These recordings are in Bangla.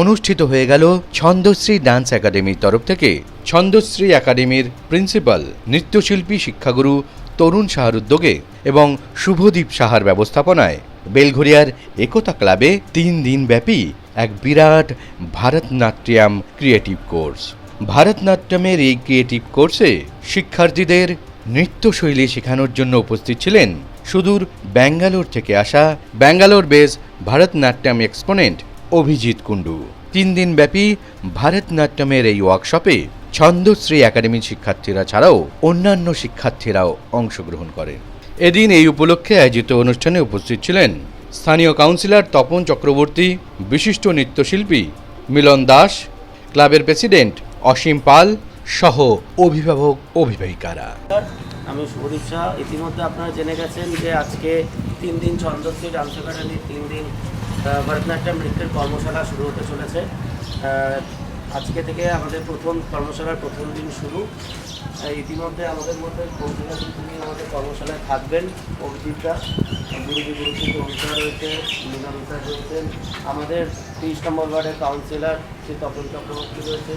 অনুষ্ঠিত হয়ে গেল ছন্দশ্রী ডান্স একাডেমির তরফ থেকে। ছন্দশ্রী একাডেমির প্রিন্সিপাল, নৃত্যশিল্পী শিক্ষাগুরু তরুণ সাহার উদ্যোগে এবং শুভদীপ সাহার ব্যবস্থাপনায় বেলঘরিয়ার একতা ক্লাবে তিন দিন ব্যাপী এক বিরাট ভারতনাট্যম ক্রিয়েটিভ কোর্স। ভারতনাট্যমের এই ক্রিয়েটিভ কোর্সে শিক্ষার্থীদের নৃত্যশৈলী শেখানোর জন্য উপস্থিত ছিলেন সুদূর ব্যাঙ্গালোর থেকে আসা ব্যাঙ্গালোর বেস ভারতনাট্যম এক্সপোনেন্ট অভিজিৎ কুণ্ডু। তিন দিন ব্যাপী ভারতনাট্যমের এই ওয়ার্কশপে ছন্দশ্রী একাডেমির শিক্ষার্থীরা ছাড়াও অন্যান্য শিক্ষার্থীরাও অংশগ্রহণ করেন। এদিন এই উপলক্ষে আয়োজিত অনুষ্ঠানে উপস্থিত ছিলেন স্থানীয় কাউন্সিলর তপন চক্রবর্তী, বিশিষ্ট নৃত্যশিল্পী মিলন দাস, ক্লাবের প্রেসিডেন্ট অসীম পাল সহ অভিভাবক অভিভাবিকারা আমি শুভদীপ শাহ। ইতিমধ্যে আপনারা জেনে গেছেন যে আজকে তিন দিন চন্দ্রশ্রী ডান্স একাডেমির তিন দিন ভরতনাট্যম নৃত্যের কর্মশালা শুরু হতে চলেছে। আজকে থেকে আমাদের প্রথম কর্মশালার প্রথম দিন শুরু। ইতিমধ্যে আমাদের মধ্যে কৌশলা তিনি আমাদের কর্মশালায় থাকবেন অভিজিৎরা গুরুজি গুরুজি কবিতা রয়েছে মিনামিতা রয়েছেন আমাদের তিরিশ নম্বর ওয়ার্ডের কাউন্সিলর শ্রী তপন চক্রবর্তী রয়েছে,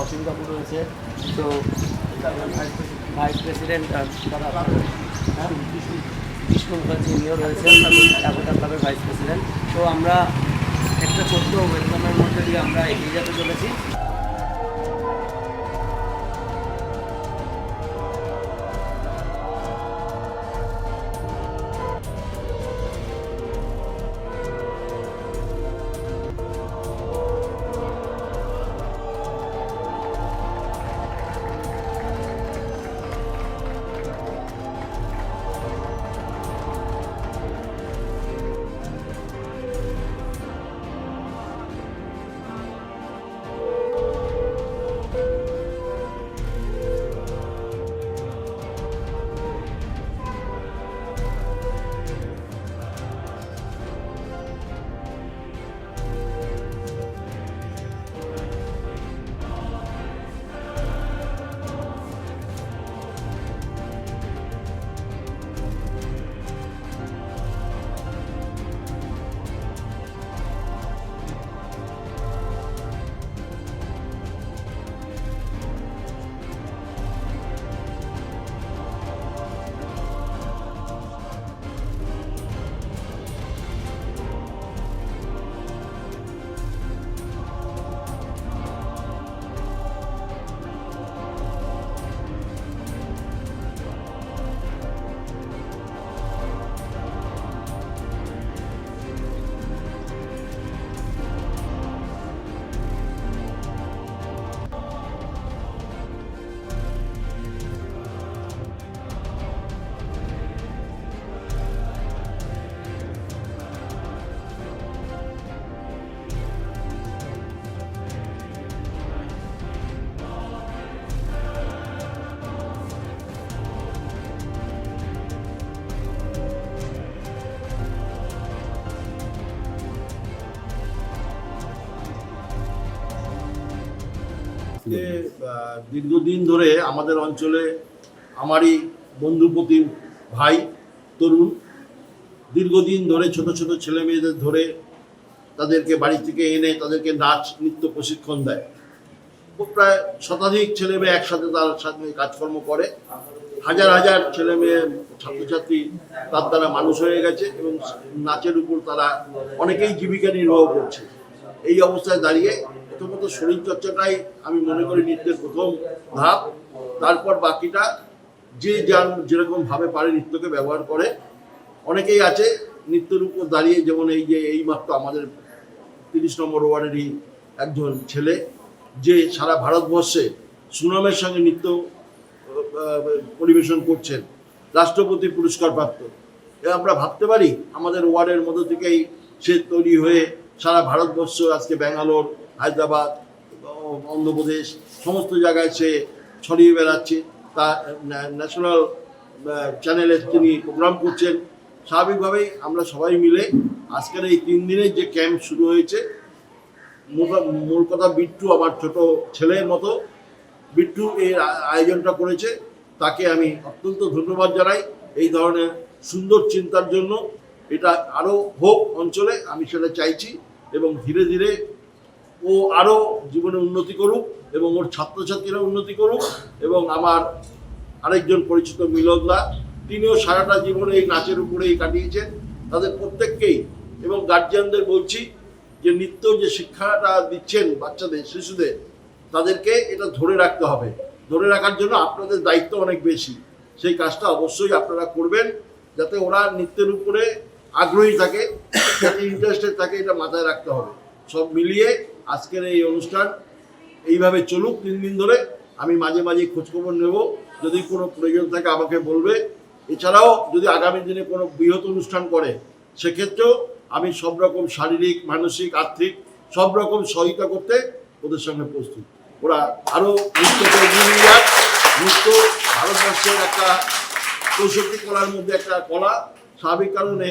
অসীম কাপুর রয়েছে। তো ভাইস প্রেসিডেন্ট হ্যাঁ বিষ্ণু মুখার্জি ইনিও রয়েছেন ডাকোটা ক্লাবের ভাইস প্রেসিডেন্ট তো আমরা একটা ছোট্ট ওয়েলকামের মধ্যে দিয়ে আমরা এগিয়ে যেতে চলেছি। আজকে দীর্ঘদিন ধরে আমাদের অঞ্চলে আমারই বন্ধুপতি ভাই তরুণ দীর্ঘদিন ধরে ছোট ছোট ছেলে মেয়েদের ধরে তাদেরকে বাড়ি থেকে এনে তাদেরকে নাচ নৃত্য প্রশিক্ষণ দেয়। প্রায় শতাধিক ছেলে মেয়ে একসাথে তার সাথে কাজকর্ম করে। হাজার হাজার ছেলে মেয়ে ছাত্রছাত্রী তার দ্বারা মানুষ হয়ে গেছে এবং নাচের উপর তারা অনেকেই জীবিকা নির্বাহ করছে। এই অবস্থায় দাঁড়িয়ে প্রথমত শরীর চর্চাটাই আমি মনে করি নৃত্যের প্রথম ধাপ। তারপর বাকিটা যে যার যেরকম ভাবে পারে নৃত্যকে ব্যবহার করে। অনেকেই আছে নৃত্যের উপর দাঁড়িয়ে, যেমন এই যে এই মাত্র আমাদের তিরিশ নম্বর ওয়ার্ডেরই একজন ছেলে, যে সারা ভারতবর্ষে সুনামের সঙ্গে নৃত্য পরিবেশন করছেন, রাষ্ট্রপতি পুরস্কার প্রাপ্ত আমরা ভাবতে পারি, আমাদের ওয়ার্ডের মধ্য থেকেই সে তৈরি হয়ে সারা ভারতবর্ষ আজকে ব্যাঙ্গালোর হায়দ্রাবাদ, অন্ধ্রপ্রদেশ, সমস্ত জায়গায় সে ছড়িয়ে বেড়াচ্ছে। তা ন্যাশনাল চ্যানেলে তিনি প্রোগ্রাম করছেন। স্বাভাবিকভাবেই আমরা সবাই মিলে আজকের এই তিন দিনের যে ক্যাম্প শুরু হয়েছে মূল কথা বিট্টু, আমার ছোট ছেলের মতো, বিট্টু এই আয়োজনটা করেছে। তাকে আমি অত্যন্ত ধন্যবাদ জানাই এই ধরনের সুন্দর চিন্তার জন্য। এটা আরও হোক অঞ্চলে, আমি সেটা চাইছি এবং ধীরে ধীরে ও আরও জীবনে উন্নতি করুক এবং ওর ছাত্রছাত্রীরা উন্নতি করুক এবং আমার আরেকজন পরিচিত মিলনদা, তিনিও সারাটা জীবনে এই নাচের উপরেই কাটিয়েছেন। তাদের প্রত্যেককেই এবং গার্জিয়ানদের বলছি যে নৃত্য যে শিক্ষাটা দিচ্ছেন বাচ্চাদের, শিশুদের, তাদেরকে এটা ধরে রাখতে হবে। ধরে রাখার জন্য আপনাদের দায়িত্ব অনেক বেশি। সেই কাজটা অবশ্যই আপনারা করবেন যাতে ওরা নৃত্যের উপরে আগ্রহী থাকে, যাতে ইন্টারেস্টেড থাকে, এটা মাথায় রাখতে হবে। সব মিলিয়ে আজকের এই অনুষ্ঠান এইভাবে চলুক তিন দিন ধরে, আমি মাঝে মাঝে খোঁজখবর নেব। যদি কোনো প্রয়োজন থাকে আমাকে বলবে। এছাড়াও যদি আগামী দিনে কোনো বৃহৎ অনুষ্ঠান করে, সেক্ষেত্রেও আমি সব রকম শারীরিক, মানসিক, আর্থিক সব রকম সহায়তা করতে ওদের সঙ্গে প্রস্তুত। ওরা আরও নৃত্যকে নৃত্য ভারতবর্ষের একটা চৌষট্টি কলার মধ্যে একটা কলা। স্বাভাবিক কারণে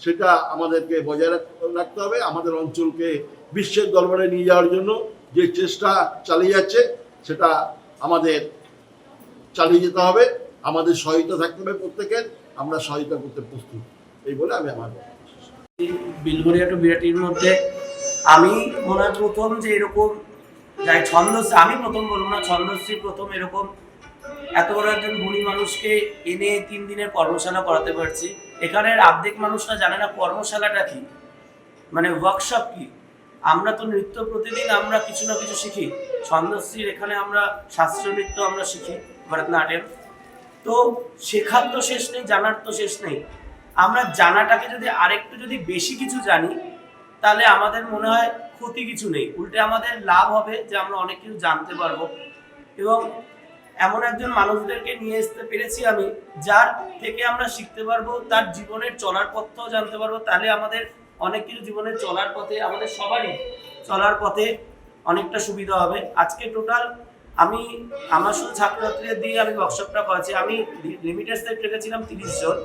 সেটা আমাদেরকে বজায় রাখ- রাখতে হবে। আমাদের অঞ্চলকে বিশ্বের দরবারে নিয়ে যাওয়ার জন্য যে চেষ্টা চালিয়ে যাচ্ছে, সেটা আমাদের চালিয়ে যেতে হবে। আমাদের সহায়তা থাকতে হবে প্রত্যেকের। আমরা সহায়তা করতে প্রস্তুত। এই বলে আমি আমার বিলগড়িয়া টু বিরাটির মধ্যে আমি মনে হয় প্রথম যে এরকম, যাই ছন্দশ্রী আমি প্রথম বলব না, ছন্দশ্রী প্রথম এরকম এত বড় একজন গুণী মানুষকে এনে তিন দিনের কর্মশালা করাতে পারছি। এখানের আর্ধেক মানুষরা জানে না কর্মশালাটা কি মানে ওয়ার্কশপ কি। আমরা তো নৃত্য প্রতিদিন আমরা কিছু না কিছু শিখি। ছন্দশ্রীর এখানে আমরা শাস্ত্রীয় নৃত্য আমরা শিখি, ভরতনাট্যম। তো শেখার তো শেষ নেই, জানার তো শেষ নেই। আমরা জানাটাকে যদি আরেকটু যদি বেশি কিছু জানি, তাহলে আমাদের মনে হয় ক্ষতি কিছু নেই। উল্টে আমাদের লাভ হবে যে আমরা অনেক কিছু জানতে পারব। এবং এমন একজন মানুষদেরকে নিয়ে আসতে পেরেছি আমি, যার থেকে আমরা শিখতে পারব, তার জীবনের চলার পথটাও জানতে পারব। তাহলে আমাদের অনেক কিছু জীবনের চলার পথে, আমাদের সবারই চলার পথে অনেকটা সুবিধা হবে। আজকে টোটাল আমি আমার শুধু ছাত্রছাত্রীদের দিয়ে আমি ওয়ার্কশপটা করাচ্ছি আমি লিমিটেড সেট রেখেছিলাম তিরিশ জন।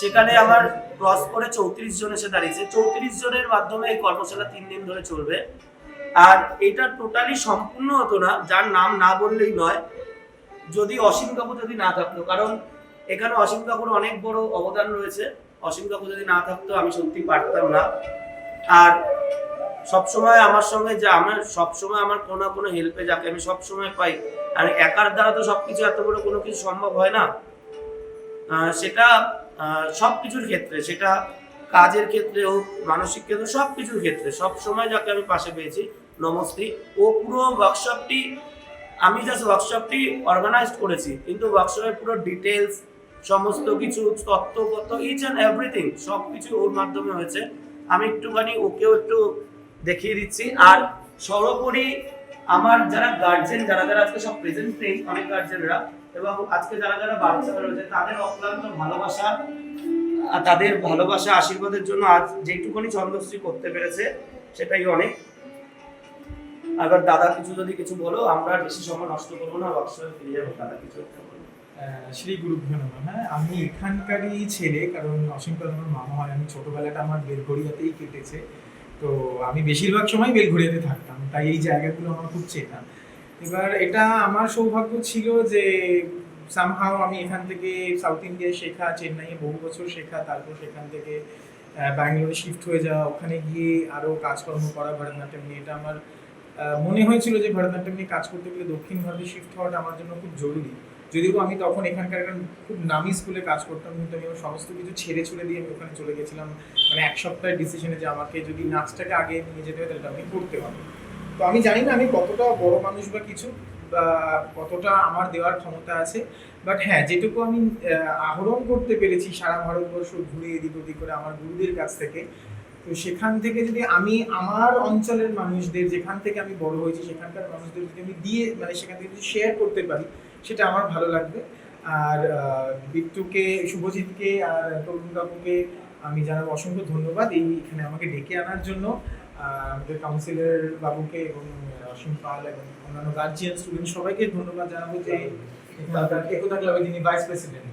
সেখানে আমার ক্রস করে চৌত্রিশ জন এসে দাঁড়িয়েছে। চৌত্রিশ জনের মাধ্যমে এই কর্মশালা তিন দিন ধরে চলবে। আর এটা টোটালি সম্পূর্ণ হতো না, যার নাম না বললেই নয়। যদি অসীম কাপুর যদি না থাকতো, কারণ এখানে অসীম কাপুর অনেক বড় অবদান রয়েছে। অসীম কাপুর যদি না থাকতো, আমি সত্যি পারতাম না। আর সবসময় আমার সঙ্গে যা, আমার সবসময় আমার কোনো কোনো হেল্পে যাকে আমি সবসময় পাই। আর একার দ্বারা তো সবকিছু এত বড় কোনো কিছু সম্ভব হয় না। সেটা সব কিছুর ক্ষেত্রে, সেটা কাজের ক্ষেত্রে হোক, মানসিক ক্ষেত্রে সব কিছুর ক্ষেত্রে। সব সময় যাকে আমি পাশে পেয়েছি, নমস্তি। ও পুরো ওয়ার্কশপটি আমি জাস্ট ওয়ার্কশপটি অর্গানাইজ করেছি, কিন্তু ওয়ার্কশপের পুরো ডিটেলস সমস্ত কিছু তত্ত্বগত ইচ অ্যান্ড এভরিথিং সব কিছু ওর মাধ্যমে হয়েছে। আমি একটুখানি ওকেও একটু দেখিয়ে দিচ্ছি। আর সর্বোপরি আমার যারা গার্জেন যারা যারা আজকে সব প্রেজেন্ট নেই, অনেক গার্জেনরা এবং আজকে যারা যারা বাচ্চারা রয়েছে, তাদের অক্লান্ত ভালোবাসা, তাদের ভালোবাসা, আশীর্বাদের জন্য আজ যেটুকুনি ছন্দশ্রী করতে পেরেছে, সেটাই অনেক। আবার দাদা কিছু যদি কিছু বলো, আমরা বেশি সময় নষ্ট করব না ওয়ার্কশপে ফিরে যাব, দাদা কিছু শ্রী গুরুভ্য নমঃ হ্যাঁ? আমি এখানকারই ছেলে, কারণ অসংখ্য আমার মামা হয়। আমি ছোটবেলাটা আমার বেলঘড়িয়াতেই কেটেছে। তো আমি বেশিরভাগ সময় বেলঘড়িয়াতে থাকতাম, তাই এই জায়গাগুলো আমার খুব চেনা। এবার এটা আমার সৌভাগ্য ছিল যে সামহাও আমি এখান থেকে সাউথ ইন্ডিয়ায় শেখা, চেন্নাইয়ে বহু বছর শেখা, তারপর সেখান থেকে ব্যাঙ্গালোরে শিফট হয়ে যাওয়া, ওখানে গিয়ে আরও কাজকর্ম করা, ভরতনাট্যম নিয়ে। এটা আমার মনে হয়েছিল যে ভরতনাট্যম নিয়ে কাজ করতে গেলে দক্ষিণ ভারতে শিফট হওয়াটা আমার জন্য খুব জরুরি। যদিও আমি তখন এখানকার একটা খুব নামি স্কুলে কাজ করতাম কিন্তু আমি সমস্ত কিছু ছেড়ে ছুড়ে দিয়ে আমি ওখানে চলে গেছিলাম। মানে এক সপ্তাহের ডিসিশনে যে আমাকে যদি নাচটাকে আগে নিয়ে যেতে হয় তাহলে আমি করতে হবে। তো আমি জানি না আমি কতটা বড় মানুষ বা কিছু কতটা আমার দেওয়ার ক্ষমতা আছে বাট হ্যাঁ যেটুকু আমি আহ, আহরণ করতে পেরেছি সারা ভারতবর্ষ ঘুরে এদিক ওদিক করে আমার গুরুদের কাছ থেকে তো সেখান থেকে যদি আমি আমার অঞ্চলের মানুষদের যেখান থেকে আমি বড় হয়েছি সেখানকার মানুষদের যদি আমি দিয়ে মানে সেখান থেকে যদি শেয়ার করতে পারি সেটা আমার ভালো লাগবে। আর বিট্টুকে শুভজিৎকে আর তরুণ কাকুকে আমি জানাব অসংখ্য ধন্যবাদ এই এখানে আমাকে ডেকে আনার জন্য। আমাদের কাউন্সিলর বাবুকে এবং অসীম পাল এবং অন্যান্য গার্জিয়ান স্টুডেন্ট সবাইকে ধন্যবাদ জানাব যে একতা ক্লাবের যিনি ভাইস প্রেসিডেন্ট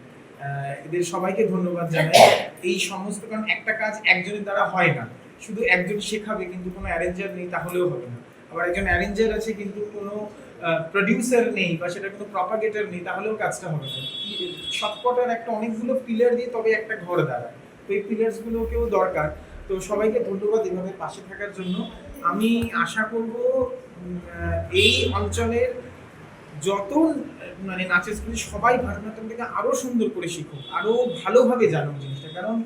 এদের সবাইকে ধন্যবাদ জানাই। এই সমস্ত, কারণ একটা কাজ একজনের দ্বারা হয় না। শুধু একজন শেখাবে, কিন্তু কোনো অ্যারেঞ্জার নেই, তাহলেও হবে না। আবার একজন অ্যারেঞ্জার আছে, কিন্তু কোনো প্রডিউসার নেই বা সেটা কোনো প্রপাগেটর নেই, তাহলেও কাজটা হবে না। সবকটার একটা অনেকগুলো পিলার দিয়ে তবে একটা ঘর দাঁড়ায়। তো এই পিলার্সগুলোকেও দরকার। তো সবাইকে ধন্যবাদ এভাবে পাশে থাকার জন্য। আমি আশা করব এই অঞ্চলের যত মানে নাচের স্কুল সবাই ভারতনাট্যমকে আরও সুন্দর করে শিখুক আরও ভালোভাবে জানুক জিনিসটা। কারণ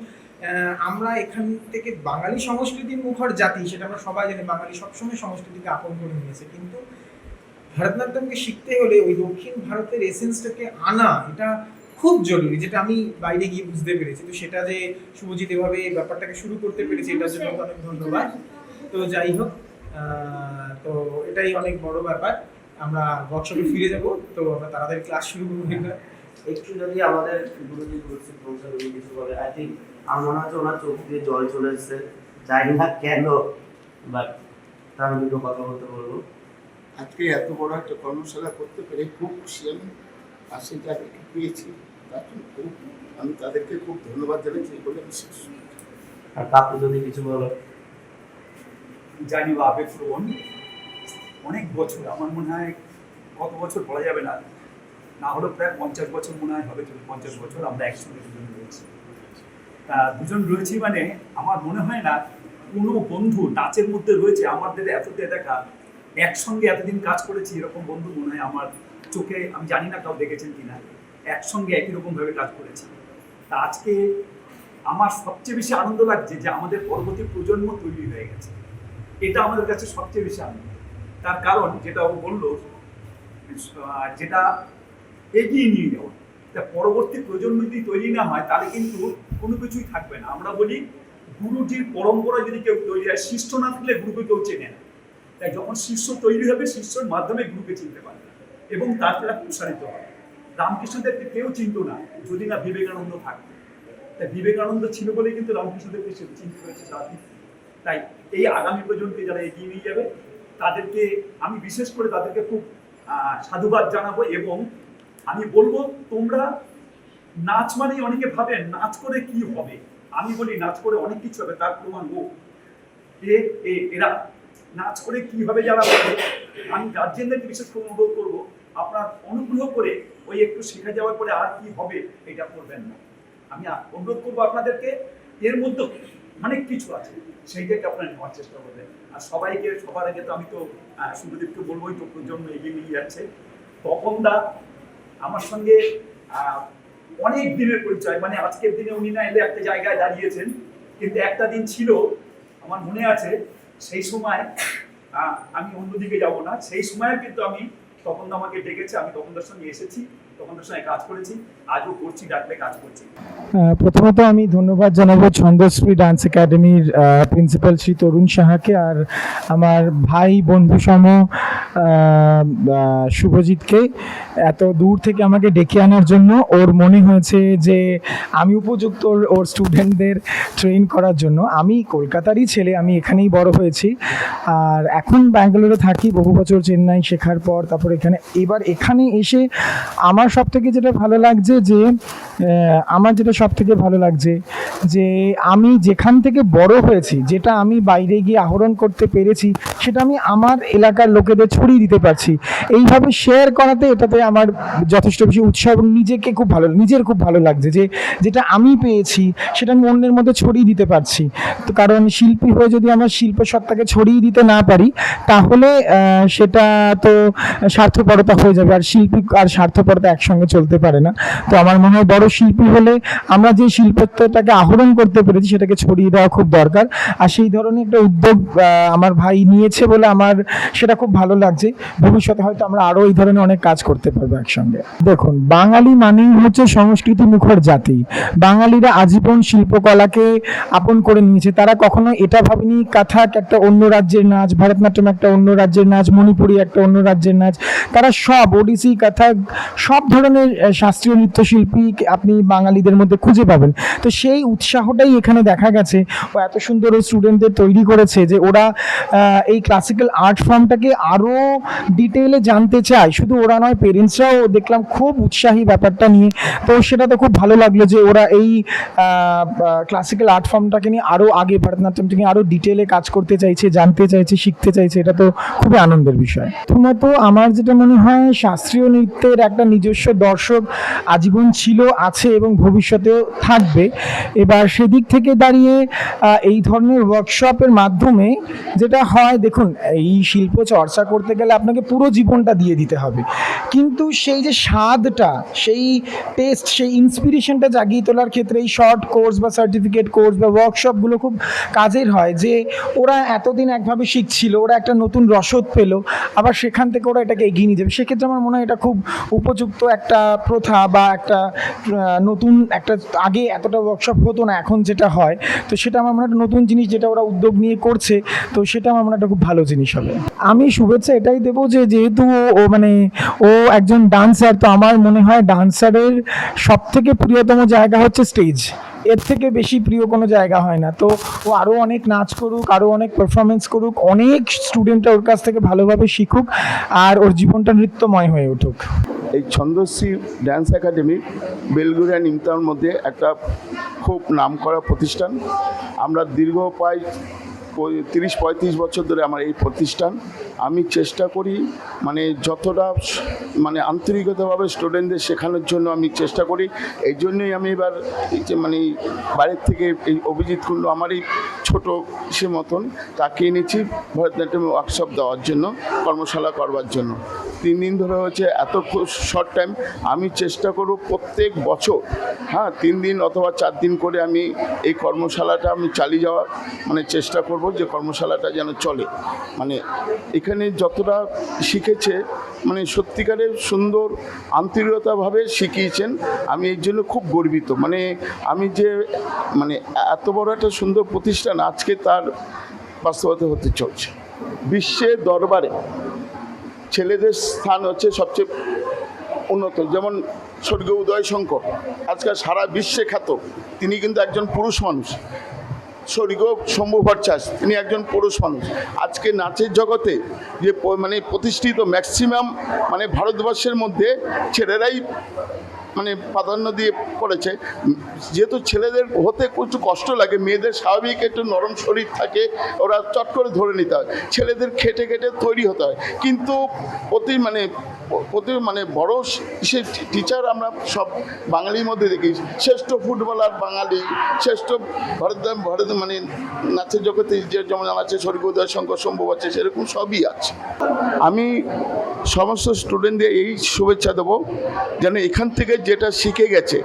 আমরা এখান থেকে বাঙালি সংস্কৃতির মুখর জাতি, সেটা আমরা সবাই জানি, বাঙালি সবসময় সংস্কৃতিকে আপন করে নিয়েছে। কিন্তু ভারতনাট্যমকে শিখতে হলে ওই দক্ষিণ ভারতের এসেন্সটাকে আনা, এটা খুব জরুরি, যেটা আমি বাইরে গিয়ে বুঝতে পেরেছি। তো সেটা যে শুভজিৎ এভাবে ব্যাপারটাকে শুরু করতে পেরেছে, এটার জন্য অনেক ধন্যবাদ। তো যাই হোক তো এটাই অনেক বড় ব্যাপার। আমরা ওয়ার্কশপে ফিরে যাব। তো আমরা তাড়াতাড়ি ক্লাস শুরু করব এবার। একটু যদি আমাদের গুরুজি গুরুজি প্রফেসর উনি কিছু বলে আই থিঙ্ক আমার মনে হচ্ছে ওনার চোখ দিয়ে জল চলে এসেছে। জানি না কেন বাট তার দুটো কথা বলতে বলব। আজকে এত বড় একটা কর্মশালা করতে পেরে খুব খুশি আমি। আর সেই জায়গাটা পেয়েছি তার জন্য খুব আমি তাদেরকে খুব ধন্যবাদ জানাচ্ছি এই বলে আমি শেষ। আর কাকু যদি কিছু বলো। জানি বা আবেগপ্রবণ। অনেক বছর, আমার মনে হয় কত বছর বলা যাবে না। না হলেও প্রায় পঞ্চাশ বছর মনে হয় হবে পঞ্চাশ বছর আমরা একসঙ্গে দুজন রয়েছি। দুজন রয়েছি মানে আমার মনে হয় না কোনো বন্ধু নাচের মধ্যে রয়েছে, আমাদের এতটা দেখা, একসঙ্গে এতদিন কাজ করেছি, এরকম বন্ধু মনে হয় আমার চোখে, আমি জানি না কাউ দেখেছেন কিনা, একসঙ্গে একই রকমভাবে কাজ করেছি। তা আজকে আমার সবচেয়ে বেশি আনন্দ লাগছে যে আমাদের পরবর্তী প্রজন্ম তৈরি হয়ে গেছে। এটা আমাদের কাছে সবচেয়ে বেশি আনন্দ। তার কারণ যেটা ও বলল যেটা এগিয়ে নিয়ে যাওয়া। তা পরবর্তী প্রজন্ম যদি তৈরি না হয়, তাহলে কিন্তু কোনো কিছুই থাকবে না। আমরা বলি, গুরুজির পরম্পরা যদি কেউ তৈরি হয়, শিষ্য না থাকলে গুরুকে কেউ চেনে না। তাই যখন শিষ্য তৈরি হবে, শিষ্যর মাধ্যমে গুরুকে চিনতে পারবে। এবং তার দ্বারা প্রসারিত হবে। রামকৃষ্ণদেবকে কেউ চিনত না, যদি না বিবেকানন্দ থাকতো। তাই বিবেকানন্দ ছিল বলেই কিন্তু রামকৃষ্ণদেবকে সে চিনতে পেরেছে তাই এই আগামী প্রজন্মকে যারা এগিয়ে নিয়ে যাবে তাদেরকে, আমি বিশেষ করে তাদেরকে খুব সাধুবাদ জানাব এবং আমি বলব, তোমরা নাচ মানেই অনেকে ভাবে নাচ করে কি হবে। আমি বলি নাচ করে অনেক কিছু হবে, তার প্রমাণ হোক। এ এরা নাচ করে কি হবে যারা আমি গার্জেনদেরকে বিশেষ করে অনুরোধ করব, আপনার অনুগ্রহ করে ওই একটু শেখা যাওয়ার পরে আর কি হবে, এটা করবেন না। আমি অনুরোধ করব আপনাদেরকে, এর মধ্যে অনেক কিছু আছে। সেইটাকে আপনারা নেওয়ার চেষ্টা করবেন। আর সবাইকে, সবার আগে তো আমি তো শুভদীপকে বলবোই, তো প্রজন্ম এগিয়ে নিয়ে যাচ্ছে। তপন দা আমার সঙ্গে অনেক দিনের পরিচয়। মানে আজকের দিনে উনি না এলে একটা জায়গায় দাঁড়িয়েছেন, কিন্তু একটা দিন ছিল, আমার মনে আছে, সেই সময় আমি অন্যদিকে যাব না। সেই সময় কিন্তু আমি তখন দা আমাকে ডেকেছে, আমি তপনদার সঙ্গে এসেছি। প্রথমত আমি ধন্যবাদ জানাব ছন্দশ্রী ডান্স একাডেমির প্রিন্সিপাল শ্রী তরুণ সাহাকে আর আমার ভাই বন্ধু সম আহ, আহ, শুভজিৎকে এত দূর থেকে আমাকে ডেকে আনার জন্য। ওর মনে হয়েছে যে আমি উপযুক্ত ওর স্টুডেন্টদের ট্রেন করার জন্য। আমি কলকাতারই ছেলে আমি এখানেই বড় হয়েছি। আর এখন ব্যাঙ্গালোরে থাকি বহু বছর চেন্নাই শেখার পর তারপর এখানে। এবার এখানে এসে আমার সব থেকে যেটা ভালো লাগছে যে আমার যেটা সব থেকে ভালো লাগছে যে, আমি যেখান থেকে বড় হয়েছি, যেটা আমি বাইরে গিয়ে আহরণ করতে পেরেছি, সেটা আমি আমার এলাকার লোকেদের ছড়িয়ে দিতে পারছি। এইভাবে শেয়ার করাতে এটাতে আমার যথেষ্ট বেশি উৎসাহ এবং নিজেকে খুব ভালো, নিজের খুব ভালো লাগছে যে, যেটা আমি পেয়েছি, সেটা আমি অন্যের মধ্যে ছড়িয়ে দিতে পারছি। তো কারণ শিল্পী হয়ে যদি আমার শিল্প সত্তাকে ছড়িয়ে দিতে না পারি, তাহলে সেটা তো স্বার্থপরতা হয়ে যাবে। আর শিল্পী আর স্বার্থপরতা একসঙ্গে চলতে পারে না। তো আমার মনে হয় বড় শিল্পী হলে আমরা যে শিল্পত্বটাকে আহরণ করতে পেরেছি সেটাকে ছড়িয়ে দেওয়া খুব দরকার। আর সেই ধরনের একটা উদ্যোগ আমার ভাই নিয়েছে বলে আমার সেটা খুব ভালো লাগছে। ভবিষ্যতে হয়তো আমরা আরও এই ধরনের অনেক কাজ করতে পারব একসঙ্গে। দেখুন, বাঙালি মানেই হচ্ছে সংস্কৃতি মুখর জাতি। বাঙালিরা আজীবন শিল্পকলাকে আপন করে নিয়েছে। তারা কখনো এটা ভাবেনি কাথাক একটা অন্য রাজ্যের নাচ, ভারতনাট্যম একটা অন্য রাজ্যের নাচ, মণিপুরি একটা অন্য রাজ্যের নাচ। তারা সব, ওডিসি কাথাক সব ধরনের শাস্ত্রীয় নৃত্যশিল্পী আপনি বাঙালিদের মধ্যে খুঁজে পাবেন। তো সেই উৎসাহটাই এখানে দেখা গেছে ও এত সুন্দর স্টুডেন্টদের তৈরি করেছে যে ওরা এই ক্লাসিক্যাল আর্ট ফর্মটাকে আরও ডিটেলে জানতে চায়। শুধু ওরা নয় পেরেন্টসরাও দেখলাম খুব উৎসাহী ব্যাপারটা নিয়ে। তো সেটা তো খুব ভালো লাগল যে ওরা এই ক্লাসিক্যাল আর্ট ফর্মটাকে নিয়ে আরও আগে ভারতনাট্যমটাকে নিয়ে আরও ডিটেলে কাজ করতে চাইছে, জানতে চাইছে, শিখতে চাইছে, এটা তো খুবই আনন্দের বিষয়। প্রথমত আমার যেটা মনে হয়, শাস্ত্রীয় নৃত্যের একটা নিজস্ব নিজস্ব দর্শক আজীবন ছিল, আছে এবং ভবিষ্যতেও থাকবে। এবার সেদিক থেকে দাঁড়িয়ে এই ধরনের ওয়ার্কশপের মাধ্যমে যেটা হয়, দেখুন, এই শিল্প চর্চা করতে গেলে আপনাকে পুরো জীবনটা দিয়ে দিতে হবে। কিন্তু সেই যে স্বাদটা, সেই টেস্ট সেই ইন্সপিরেশনটা জাগিয়ে তোলার ক্ষেত্রে এই শর্ট কোর্স বা সার্টিফিকেট কোর্স বা ওয়ার্কশপগুলো খুব কাজের হয় যে ওরা এতদিন একভাবে শিখছিল, ওরা একটা নতুন রসদ পেল, আবার সেখান থেকে ওরা এটাকে এগিয়ে নিয়ে যাবে। সেক্ষেত্রে আমার মনে হয় এটা খুব উপযুক্ত একটা প্রথা বা একটা নতুন একটা, আগে এতটা ওয়ার্কশপ হতো না, এখন যেটা হয়, তো সেটা আমার মনে হয় একটা নতুন জিনিস যেটা ওরা উদ্যোগ নিয়ে করছে, তো সেটা আমার মনে একটা খুব ভালো জিনিস হবে। আমি শুভেচ্ছা এটাই দেবো যে যেহেতু ও মানে ও একজন ডান্সার তো আমার মনে হয় ডান্সারের সব থেকে প্রিয়তম জায়গা হচ্ছে স্টেজের থেকে বেশি প্রিয় কোনো জায়গা হয় না। তো ও আরও অনেক নাচ করুক আরও অনেক পারফরমেন্স করুক, অনেক স্টুডেন্টরা ওর কাছ থেকে ভালোভাবে শিখুক, আর ওর জীবনটা নৃত্যময় হয়ে উঠুক। এই ছন্দশ্রী ড্যান্স একাডেমি বেলগুড়িয়া নিমতার মধ্যে একটা খুব নামকরা প্রতিষ্ঠান। আমরা দীর্ঘ প্রায় তিরিশ, পঁয়ত্রিশ বছর ধরে আমার এই প্রতিষ্ঠান। আমি চেষ্টা করি মানে যতটা মানে আন্তরিকতাভাবে স্টুডেন্টদের শেখানোর জন্য আমি চেষ্টা করি। এই জন্যই আমি এবার মানে বাইরের থেকে এই অভিজিৎ কুণ্ডু আমারই ছোট সে মতন তাকে এনেছি ভরতনাট্যম ওয়ার্কশপ দেওয়ার জন্য, কর্মশালা করবার জন্য। তিন দিন ধরে হচ্ছে এত শর্ট টাইম আমি চেষ্টা করব প্রত্যেক বছর হ্যাঁ তিন দিন অথবা চার দিন করে আমি এই কর্মশালাটা আমি চালিয়ে যাওয়ার মানে চেষ্টা করব। যে কর্মশালাটা যেন চলে। মানে এখানে যতটা শিখেছে মানে সত্যিকারের সুন্দর আন্তরিকতাভাবে শিখিয়েছেন, আমি এই জন্য খুব গর্বিত। মানে আমি যে মানে এত বড় একটা সুন্দর প্রতিষ্ঠান আজকে তার বাস্তবতা হতে চলছে। বিশ্বের দরবারে ছেলেদের স্থান হচ্ছে সবচেয়ে উন্নত। যেমন স্বর্গীয় উদয় শঙ্কর আজকাল সারা বিশ্বে খ্যাত। তিনি কিন্তু একজন পুরুষ মানুষ। স্বর্গীয় শম্ভু ভট্টাচার্য, তিনি একজন পুরুষ মানুষ। আজকে নাচের জগতে যে মানে প্রতিষ্ঠিত ম্যাক্সিমাম মানে ভারতবর্ষের মধ্যে ছেলেরাই মানে প্রাধান্য দিয়ে পড়েছে। যেহেতু ছেলেদের হতে একটু কষ্ট লাগে, মেয়েদের স্বাভাবিক একটু নরম শরীর থাকে, ওরা চট করে ধরে নিতে হয়। ছেলেদের খেটে খেটে তৈরি হতে হয়। কিন্তু প্রতি মানে প্রতি মানে বড় সে টিচার আমরা সব বাঙালির মধ্যে দেখি। শ্রেষ্ঠ ফুটবলার বাঙালি, শ্রেষ্ঠ ভারত ভারত মানে নাচের জগতে যে যেমন আছে স্বর্গীয় উদয় শঙ্কর সম্ভব আছে, সেরকম সবই আছে। আমি সমস্ত স্টুডেন্টদের এই শুভেচ্ছা দেবো। যেন এখান থেকে যেটা শিখে গেছে,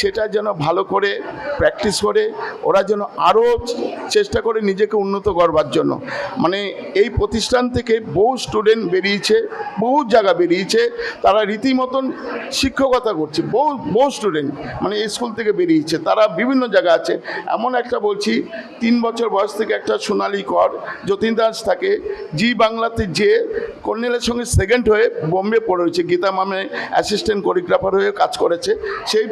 সেটা যেন ভালো করে প্র্যাকটিস করে, ওরা যেন আরও চেষ্টা করে নিজেকে উন্নত করবার জন্য। মানে এই প্রতিষ্ঠান থেকে বহু স্টুডেন্ট বেরিয়েছে, বহু জায়গা বেরিয়েছে, তারা রীতিমতন শিক্ষকতা করছে, বহু বহু স্টুডেন্ট মানে স্কুল থেকে বেরিয়েছে, তারা বিভিন্ন জায়গা আছে। এমন একটা বলছি, তিন বছর বয়স থেকে একটা সোনালী কর, যতীন দাস থাকে, জি বাংলাতে যে কর্নেলের সঙ্গে সেকেন্ড হয়ে বোম্বে পড়েছে গীতা মামে অ্যাসিস্ট্যান্ট কোরিওগ্রাফার হয়ে কাজ করেছে, সেই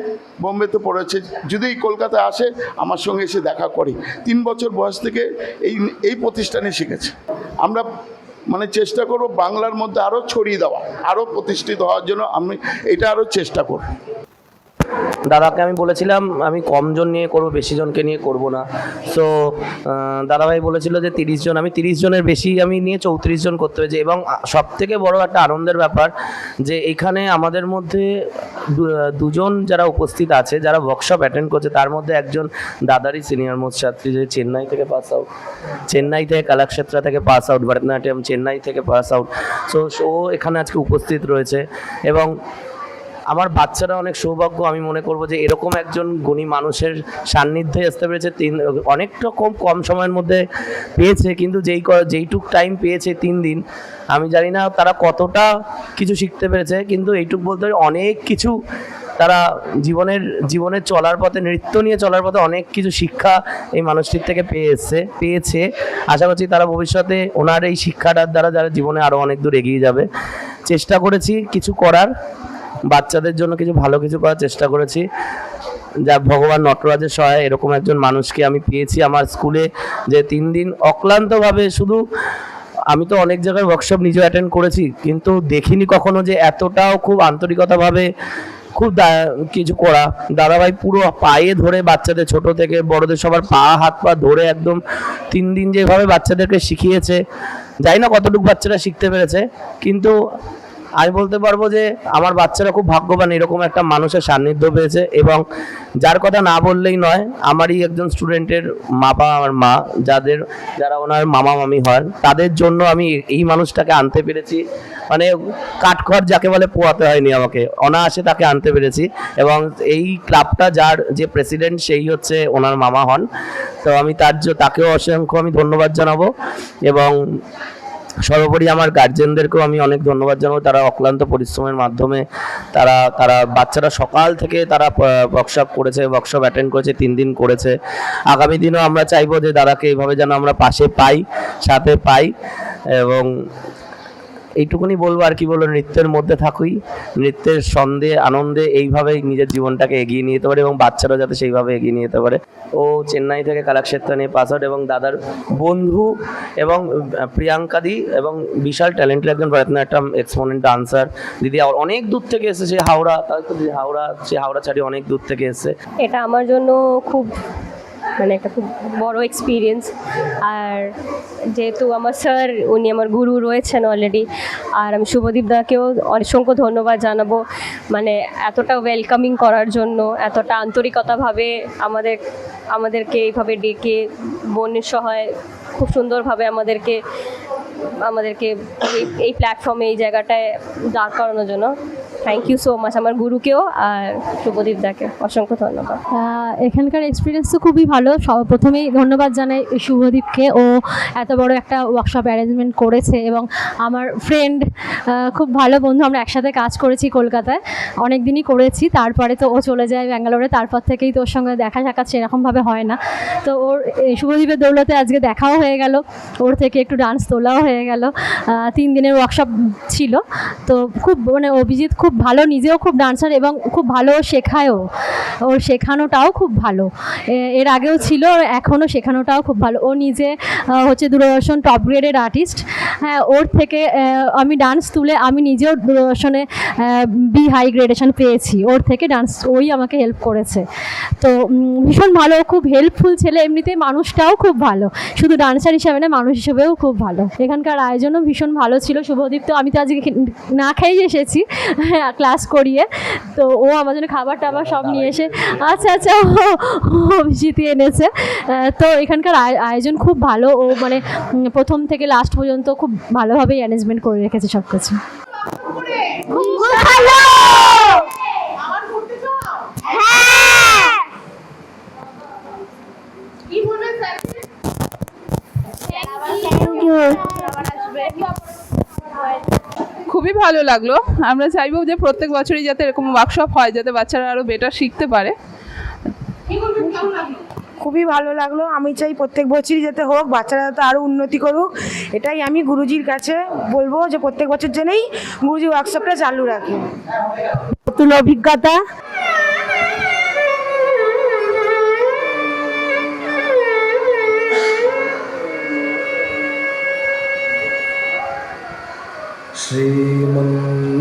বোম্বেতে পড়েছে। যদি কলকাতায় আসে, আমার সঙ্গে এসে দেখা করে। তিন বছর বয়স থেকে এই এই প্রতিষ্ঠানে শিখেছে। আমরা মানে চেষ্টা করব বাংলার মধ্যে আরও ছড়িয়ে দেওয়া, আরও প্রতিষ্ঠিত হওয়ার জন্য আমি এটা আরও চেষ্টা করব। দাদাকে আমি বলেছিলাম, আমি কমজন নিয়ে করব বেশি জনকে নিয়ে করব না। সো দাদাভাই বলেছিল যে তিরিশ জন, আমি তিরিশ জনের বেশি আমি নিয়ে চৌত্রিশ জন করতে হয়েছে। এবং সব থেকে বড় একটা আনন্দের ব্যাপার যে এখানে আমাদের মধ্যে দুজন যারা উপস্থিত আছে, যারা ওয়ার্কশপ অ্যাটেন্ড করছে, তার মধ্যে একজন দাদারই সিনিয়র মোস্ট ছাত্রী, যে চেন্নাই থেকে পাস আউট চেন্নাই থেকে কালাক্ষেত্রা থেকে পাস আউট ভরতনাট্যম, চেন্নাই থেকে পাস আউট সো ও এখানে আজকে উপস্থিত রয়েছে। এবং আমার বাচ্চারা অনেক সৌভাগ্য, আমি মনে করব যে এরকম একজন গুণী মানুষের সান্নিধ্যে আসতে পেরেছে, তিন, অনেকটা কম কম সময়ের মধ্যে পেয়েছে, কিন্তু যেই যেইটুক টাইম পেয়েছে তিন দিন, আমি জানি না তারা কতটা কিছু শিখতে পেরেছে, কিন্তু এইটুক বলতে অনেক কিছু তারা জীবনের জীবনের চলার পথে, নৃত্য নিয়ে চলার পথে অনেক কিছু শিক্ষা এই মানুষটির থেকে পেয়ে এসছে পেয়েছে। আশা করছি তারা ভবিষ্যতে ওনার এই শিক্ষাটার দ্বারা যারা জীবনে আরও অনেক দূর এগিয়ে যাবে। চেষ্টা করেছি কিছু করার বাচ্চাদের জন্য কিছু ভালো কিছু করার চেষ্টা করেছি। যা ভগবান নটরাজের সহায়, এরকম একজন মানুষকে আমি পেয়েছি আমার স্কুলে যে তিন দিন অক্লান্তভাবে শুধু আমি তো অনেক জায়গায় ওয়ার্কশপ নিজেও অ্যাটেন্ড করেছি, কিন্তু দেখিনি কখনো যে এতটাও খুব আন্তরিকতাভাবে খুব কিছু করা। দাদাভাই পুরো পায়ে ধরে বাচ্চাদের ছোট থেকে বড়দের সবার পা, হাত, পা ধরে একদম তিন দিন যেভাবে বাচ্চাদেরকে শিখিয়েছে, জানি না কতটুকু বাচ্চারা শিখতে পেরেছে, কিন্তু আমি বলতে পারব যে আমার বাচ্চারা খুব ভাগ্যবান, এরকম একটা মানুষের সান্নিধ্য পেয়েছে এবং যার কথা না বললেই নয়, আমারই একজন স্টুডেন্টের মা বা আমার মা, যাদের, যারা ওনার মামা মামি হন তাদের জন্য আমি এই মানুষটাকে আনতে পেরেছি। মানে কাঠখড় যাকে বলে পোয়াতে হয়নি আমাকে, অনায়াসে তাকে আনতে পেরেছি এবং এই ক্লাবটা যার যে প্রেসিডেন্ট সেই হচ্ছে ওনার মামা হন। তো আমি তার তাকেও অসংখ্য আমি ধন্যবাদ জানাব এবং সর্বোপরি আমার গার্জেনদেরকেও আমি অনেক ধন্যবাদ জানাব। তারা অক্লান্ত পরিশ্রমের মাধ্যমে তারা তারা বাচ্চারা সকাল থেকে তারা ওয়ার্কশপ করেছে ওয়ার্কশপ অ্যাটেন্ড করেছে, তিন দিন করেছে। আগামী দিনও আমরা চাইব যে দাদাকে এইভাবে যেন আমরা পাশে পাই, সাথে পাই এবং এইটুকুনি বলব আর কি বলব, নৃত্যের মধ্যে থাকুই, নৃত্যের সন্দেহ আনন্দে এইভাবেই নিজের জীবনটাকে এগিয়ে নিয়ে যেতে পারে এবং বাচ্চারা যাতে সেইভাবে এগিয়ে নিয়ে যেতে পারে। ও চেন্নাই থেকে কালাক্ষেত্র নিয়ে পাস আউট এবং দাদার বন্ধু এবং প্রিয়াঙ্কাদি এবং বিশাল ট্যালেন্টেড একজন ভরতনাট্যম এক্সপোনেন্ট ডান্সার। দিদি অনেক দূর থেকে এসেছে হাওড়া তাই তো হাওড়া, সে হাওড়া ছাড়িয়ে অনেক দূর থেকে এসেছে। এটা আমার জন্য খুব মানে একটা খুব বড় এক্সপিরিয়েন্স আর যেহেতু আমার স্যার উনি আমার গুরু রয়েছেন অলরেডি আর আমি শুভদীপ দাকেও অসংখ্য ধন্যবাদ জানাব। মানে এতটা ওয়েলকামিং করার জন্য, এতটা আন্তরিকতাভাবে আমাদের, আমাদেরকে এইভাবে ডেকে বোনের সহায় খুব সুন্দরভাবে আমাদেরকে আমাদেরকে এই প্ল্যাটফর্মে এই জায়গাটায় দাঁড় করানোর জন্য। থ্যাংক ইউ সো মাচ আমার গুরুকেও আর শুভদীপ দাকে অসংখ্য ধন্যবাদ। এখানকার এক্সপিরিয়েন্স তো খুবই ভালো। প্রথমেই ধন্যবাদ জানাই শুভদীপকে। ও এত বড় একটা ওয়ার্কশপ অ্যারেঞ্জমেন্ট করেছে এবং আমার ফ্রেন্ড খুব ভালো বন্ধু। আমরা একসাথে কাজ করেছি কলকাতায়। অনেক দিনই করেছি। তারপরে তো ও চলে যায় ব্যাঙ্গালোরে। তারপর থেকেই তোর সঙ্গে দেখা সাক্ষাৎ সেরকমভাবে হয় না। তো ওর শুভদীপের দৌলতে আজকে দেখাও হয়ে গেল। ওর থেকে একটু ডান্স তোলাও হয়ে গেল। তিন দিনের ওয়ার্কশপ ছিল। তো খুব মানে অভিজিৎ খুব ভালো, নিজেও খুব ডান্সার এবং খুব ভালো শেখায়ও। ওর শেখানোটাও খুব ভালো। এর আগেও ছিল এখনও শেখানোটাও খুব ভালো। ও নিজে হচ্ছে দূরদর্শন টপ গ্রেডের আর্টিস্ট হ্যাঁ ওর থেকে আমি ডান্স তুলে আমি নিজেও দূরদর্শনে বি হাই গ্রেডেশন পেয়েছি। ওর থেকে ডান্স ওই আমাকে হেল্প করেছে। তো ভীষণ ভালো। খুব হেল্পফুল ছেলে। এমনিতে মানুষটাও খুব ভালো। শুধু ডান্সার হিসাবে না, মানুষ হিসেবেও খুব ভালো। এখানকার আয়োজনও ভীষণ ভালো ছিল। শুভদীপ তো আমি তো আজকে না খেয়েই এসেছি। ক্লাস করিয়ে। তো ও আমার জন্য খাবার টাবার সব নিয়ে এসে আচ্ছা আচ্ছা ও অভিজিৎই এনেছে। তো এখানকার আয়- আয়োজন খুব ভালো। ও মানে প্রথম থেকে লাস্ট পর্যন্ত খুব ভালোভাবেই অ্যারেঞ্জমেন্ট করে রেখেছে সব কিছু খুবই ভালো লাগল। আমরা চাইব যে প্রত্যেক বছরই যাতে এরকম ওয়ার্কশপ হয় যাতে বাচ্চারা আরও বেটার শিখতে পারে। খুবই ভালো লাগল। আমি চাই প্রত্যেক বছরই যাতে হোক বাচ্চারা যাতে আরও উন্নতি করুক। এটাই আমি গুরুজির কাছে বলব যে প্রত্যেক বছর জন্যই গুরুজি ওয়ার্কশপটা চালু রাখে। নতুন অভিজ্ঞতা। ശ്രീമന്നാരായണ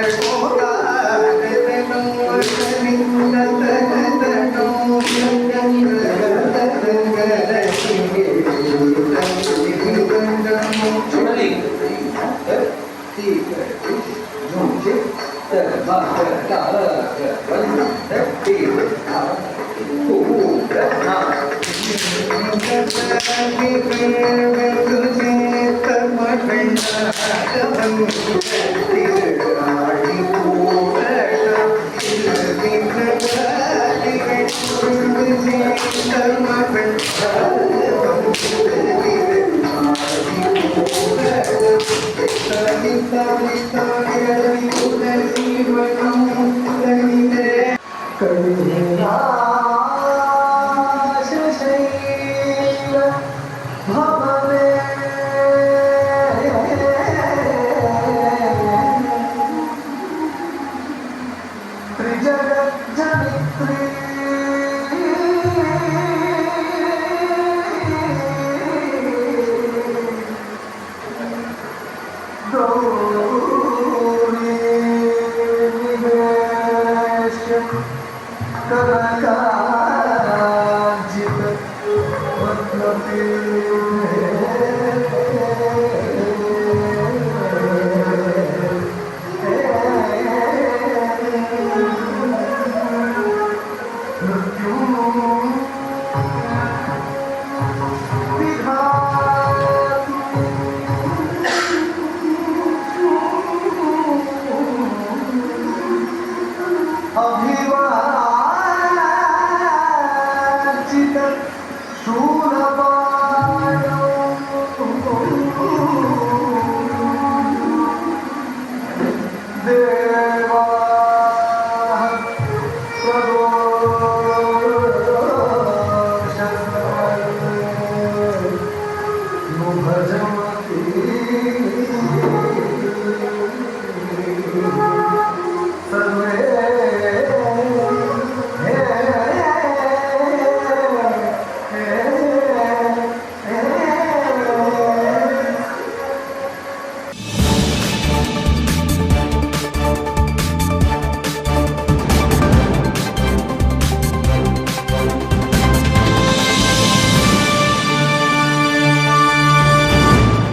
கோபுர Huh? 好听吗